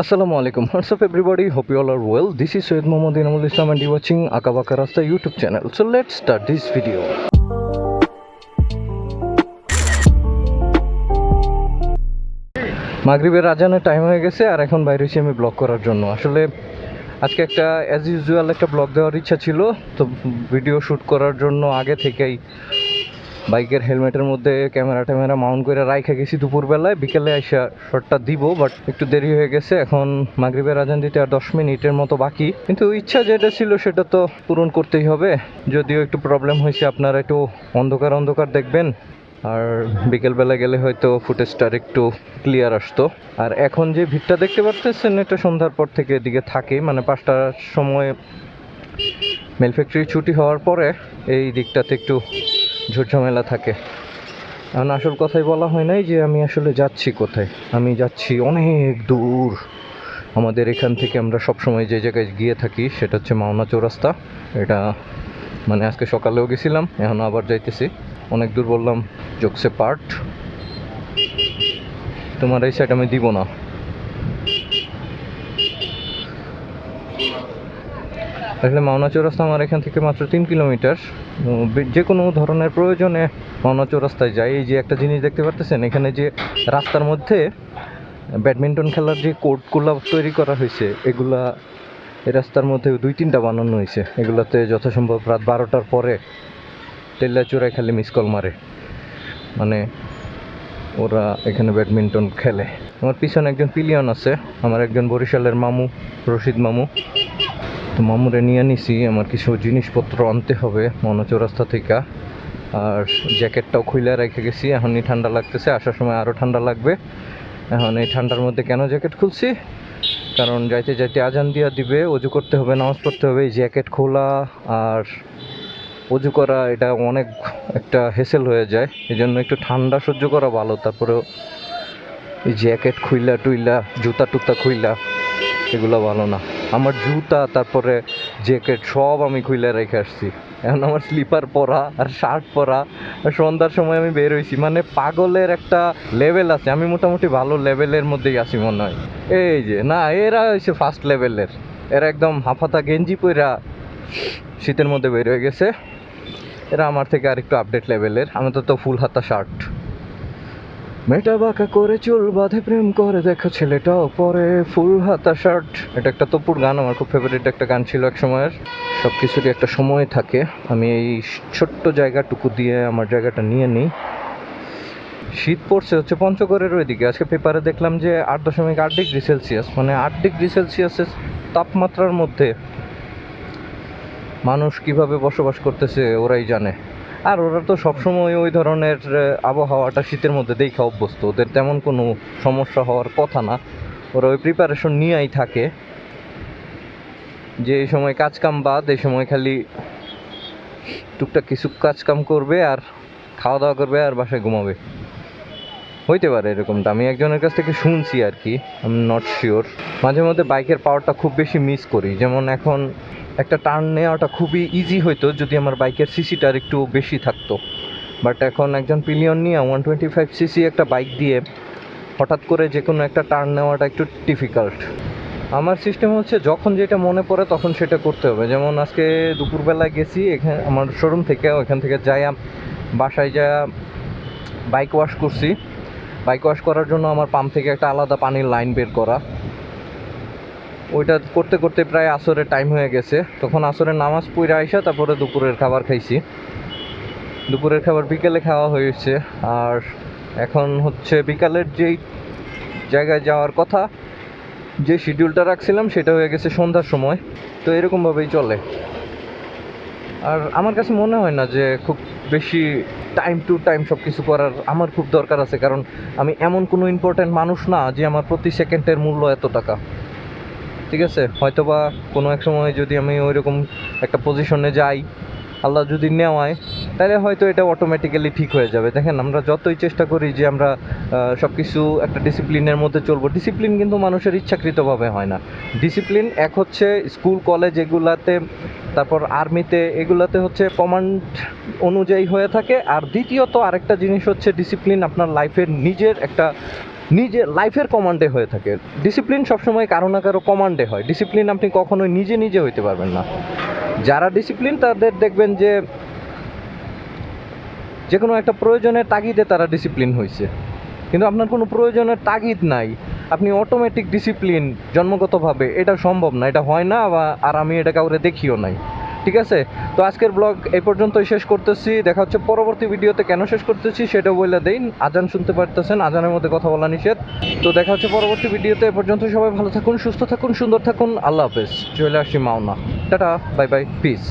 আসসালামু আলাইকুম what's up everybody hope all are well this is Syed Mohammad Inamul Islam and you watching আঁকা বাঁকা রাস্তা YouTube channel so let start this video মাগরিবের রাজানের time হয়ে গেছে আর এখন বাইরে এসে আমি ব্লগ করার জন্য। আসলে আজকে একটা অ্যাজ ইউজুয়াল একটা ব্লগ দেওয়ার ইচ্ছা ছিল। তো ভিডিও শ্যুট করার জন্য আগে থেকেই বাইকের হেলমেটের মধ্যে ক্যামেরা ট্যামেরা মাউন্ট করে রাইখা গেছি দুপুরবেলায়। বিকেলে এসে শটটা দিব বাট একটু দেরি হয়ে গেছে। এখন মাগরিবের আজান দিতে আর দশ মিনিটের মতো বাকি। কিন্তু ইচ্ছা যেটা ছিল সেটা তো পূরণ করতেই হবে। যদিও একটু প্রবলেম হয়েছে, আপনারা একটু অন্ধকার অন্ধকার দেখবেন। আর বিকেলবেলা গেলে হয়তো ফুটেজটার একটু ক্লিয়ার আসতো। আর এখন যে ভিড়টা দেখতে পারতেছেন, এটা সন্ধ্যার পর থেকে এদিকে থাকে। মানে পাঁচটার সময় মেল ফ্যাক্টরি ছুটি হওয়ার পরে এই দিকটাতে একটু ঝুটঝামেলা থাকে। এখন আসল কথাই বলা হয় নাই যে আমি আসলে যাচ্ছি কোথায়? আমি যাচ্ছি অনেক দূর। আমাদের এখান থেকে আমরা সব সময় যে জায়গায় গিয়ে থাকি সেটা হচ্ছে মাওনা চৌরাস্তা। এটা মানে আজকে সকালেও গেছিলাম, এখন আবার যাইতেছি। অনেক দূর বললাম, জোকসে পার্ট। তোমার এই সাইড আমি দিব না। আসলে মাওনা চৌরাস্তা আমার এখান থেকে মাত্র তিন কিলোমিটার। যে কোনো ধরনের প্রয়োজনে মাওনা চৌরাস্তায় যাই। এই যে একটা জিনিস দেখতে পারতেছেন, এখানে যে রাস্তার মধ্যে ব্যাডমিন্টন খেলার যে কোর্টগুলো তৈরি করা হয়েছে, এগুলা এই রাস্তার মধ্যে দুই তিনটা বানানো হয়েছে। এগুলাতে যথাসম্ভব রাত বারোটার পরে তেল্লা চোরাই খালি মিস কল মারে। মানে ওরা এখানে ব্যাডমিন্টন খেলে। আমার পিছনে একজন পিলিয়ন আছে, আমার একজন বরিশালের মামু, রশিদ মামু। তো মামুরে নিয়ে নিছি, আমার কিছু জিনিসপত্র আনতে হবে মনোচৌরাস্তা থেকে। আর জ্যাকেটটাও খুলে রেখে গেছি, এখনই ঠান্ডা লাগতেছে, আসার সময় আরও ঠান্ডা লাগবে। এখন এই ঠান্ডার মধ্যে কেন জ্যাকেট খুলছি? কারণ যাইতে যাইতে আজান দিয়া দিবে, অজু করতে হবে, নামাজ পড়তে হবে, এই জ্যাকেট খোলা আর অজু করা, এটা অনেক একটা হেসেল হয়ে যায়। এই জন্য একটু ঠান্ডা সহ্য করা ভালো, তারপরেও এই জ্যাকেট খুইলা টুইলা, জুতা টুতা খুইলা। এগুলো ভালো না। আমার জুতা, তারপরে জ্যাকেট সব আমি খুলে রেখে আসছি। এখন আমার স্লিপার পরা আর শার্ট পরা। আর সন্ধ্যার সময় আমি বের হয়েছি মানে পাগলের একটা লেভেল আছে। আমি মোটামুটি ভালো লেভেলের মধ্যেই আছি মনে হয়। এই যে, না, এরা হয়েছে ফার্স্ট লেভেলের এরা একদম হাফাতা গেঞ্জি পইরা শীতের মধ্যে বের হয়ে গেছে। এরা আমার থেকে আরেকটু আপডেট লেভেলের আমি তো তো ফুল হাতা শার্ট মেটা বাঁকা করে চুল বাঁধে প্রেম করে। দেখো ছেলেটাও পরে ফুল হাতা শার্ট এটা একটা তপুর গান, আমার খুব ফেভারিট একটা গান ছিল এক সময়ের। সব কিছুরই একটা সময় থাকে। আমি এই ছোট্ট জায়গাটুকু দিয়ে আমার জায়গাটা নিয়ে নিই। শীত পড়ছে হচ্ছে পঞ্চগড়ের ওইদিকে। আজকে পেপারে দেখলাম যে আট দশমিক আট ডিগ্রি সেলসিয়াস মানে আট ডিগ্রি সেলসিয়াসের তাপমাত্রার মধ্যে মানুষ কীভাবে বসবাস করতেছে ওরাই জানে। আর ওরা তো সবসময় ওই ধরনের আবহাওয়াটা শীতের মধ্যে দেখে অভ্যস্ত। ওদের তেমন কোনো সমস্যা হওয়ার কথা না। ওরা ওই প্রিপারেশন নিয়েই থাকে। যে এই সময় কাজকাম বাদ, এই সময় খালি টুকটাক কিছু কাজকাম করবে আর খাওয়া দাওয়া করবে আর বাসায় ঘুমাবে। হইতে পারে এরকমটা। আমি একজনের কাছ থেকে শুনছি আর কি আমি নট শিওর মাঝে মধ্যে বাইকের পাওয়ারটা খুব বেশি মিস করি। যেমন এখন একটা টার্ন নেওয়াটা খুবই ইজি হইতো যদি আমার বাইকের সিসিটার একটু বেশি থাকতো। বাট এখন একজন পিলিয়ন নিয়ে ওয়ান টোয়েন্টি ফাইভ সিসি একটা বাইক দিয়ে হঠাৎ করে যে কোনো একটা টার্ন নেওয়াটা একটু ডিফিকাল্ট আমার সিস্টেম হচ্ছে যখন যেটা মনে পড়ে তখন সেটা করতে হবে। যেমন আজকে দুপুরবেলায় গেছি, এখানে আমার শোরুম থেকে ওইখান থেকে যাই বাসায় যা বাইক ওয়াশ করছি। বাইক ওয়াশ করার জন্য আমার পাম্প থেকে একটা আলাদা পানির লাইন বের করা। ওইটা করতে করতে প্রায় আসরের টাইম হয়ে গেছে। তখন আসরের নামাজ পড়ে আইসা তারপরে দুপুরের খাবার খাইছি। দুপুরের খাবার বিকেলে খাওয়া হয়েছে। আর এখন হচ্ছে বিকালের যেই জায়গায় যাওয়ার কথা, যে শিডিউলটা রাখছিলাম সেটা হয়ে গেছে সন্ধ্যার সময়। তো এরকমভাবেই চলে। আর আমার কাছে মনে হয় না যে খুব বেশি টাইম টু টাইম সব কিছু করার আমার খুব দরকার আছে, কারণ আমি এমন কোনো ইম্পর্ট্যান্ট মানুষ না যে আমার প্রতি সেকেন্ডের মূল্য এত টাকা। ঠিক আছে? হয়তোবা কোনো এক সময় যদি আমি ওইরকম একটা পজিশনে যাই, আল্লাহ যদি নেওয়ায়, তাহলে হয়তো এটা অটোমেটিক্যালি ঠিক হয়ে যাবে। দেখেন, আমরা যতই চেষ্টা করি যে আমরা সব কিছু একটা ডিসিপ্লিনের মধ্যে চলবো ডিসিপ্লিন কিন্তু মানুষের ইচ্ছাকৃতভাবে হয় না। ডিসিপ্লিন এক হচ্ছে স্কুল কলেজ এগুলাতে তারপর আর্মিতে এগুলাতে হচ্ছে কমান্ড অনুযায়ী হয়ে থাকে। আর দ্বিতীয়ত আরেকটা জিনিস হচ্ছে ডিসিপ্লিন আপনার লাইফের নিজের একটা নিজে লাইফের কমান্ডে হয়ে থাকে। ডিসিপ্লিন সবসময় কারও না কারও কমান্ডে হয়। ডিসিপ্লিন আপনি কখনোই নিজে নিজে হইতে পারবেন না। যারা ডিসিপ্লিন তাদের দেখবেন যে যে কোনো একটা প্রয়োজনের তাগিদে তারা ডিসিপ্লিন হয়েছে কিন্তু আপনার কোনো প্রয়োজনের তাগিদ নাই। আপনি অটোমেটিক ডিসিপ্লিন জন্মগতভাবে, এটা সম্ভব না, এটা হয় না বা আর আমি এটা কাউরে দেখিও নাই, ঠিক আছে? তো আজকের ব্লগ এই পর্যন্তই শেষ করতেছি, দেখা হচ্ছে পরবর্তী ভিডিওতে, কেন শেষ করতেছি সেটা বলে দেই আজান শুনতে পারতেছেন, আজানের মধ্যে কথা বলা নিষেধ। তো দেখা হচ্ছে পরবর্তী ভিডিওতে, এ পর্যন্ত সবাই ভালো থাকুন, সুস্থ থাকুন, সুন্দর থাকুন, আল্লাহ হাফেজ। চলে আসছি Mawna. Tata, bye bye peace